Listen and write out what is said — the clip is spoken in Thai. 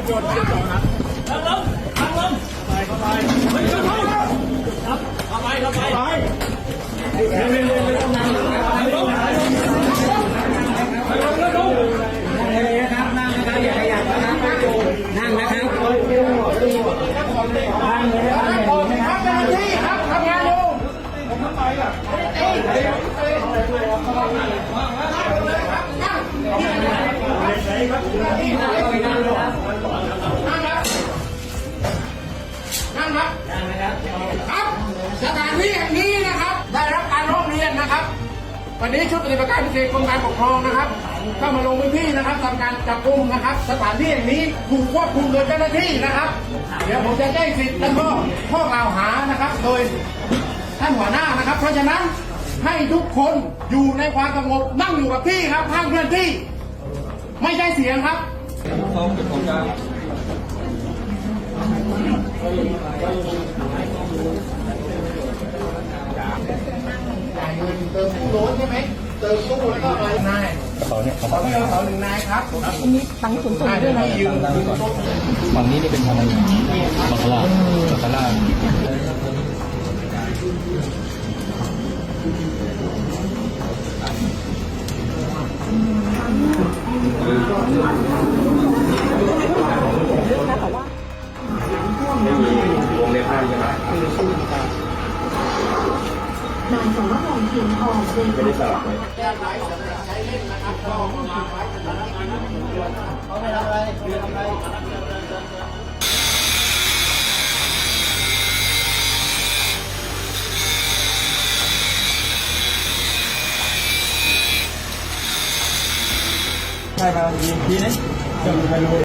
นั่งนะครับอย่าขยับนะครับนั่งนะครับนั่ วันนี้ชุดปฏิบัติการพิเศษกรมการปกครองนะครับเข้ามาลงพื้นที่นะครับทำการจับกุมนะครับ สถานที่แห่งนี้ถูกควบคุมโดยเจ้าหน้าที่นะครับ เดี๋ยวผมจะแจ้งสิทธิ์แล้วก็ข้อกล่าวหานะครับ โดยท่านหัวหน้านะครับ เพราะฉะนั้นให้ทุกคนอยู่ในความสงบนั่งอยู่กับที่ครับห้ามเคลื่อนที่ ไม่ใช่เสียงครับจ่ายเงินเติมตู้โน้ตใช่ ไหมเติมตู้แล้วก็อะเป๋าเนี่ยขอไม่เอาหนึ่งนายครับอันนี้ตังค์สูงสูงด้วยนะฝั่งนี้นี่เป็นทางอะไรบัคลาบัคลาอืม นายสมรภูมิเพียงทองเลขาธิการ แก้ไขสำหรับใช้เล่นนะครับก็เอามาไว้สำหรับการนั่งอยู่เขาไม่ทำอะไรไม่ทำอะไร ใช่ครับทีนี้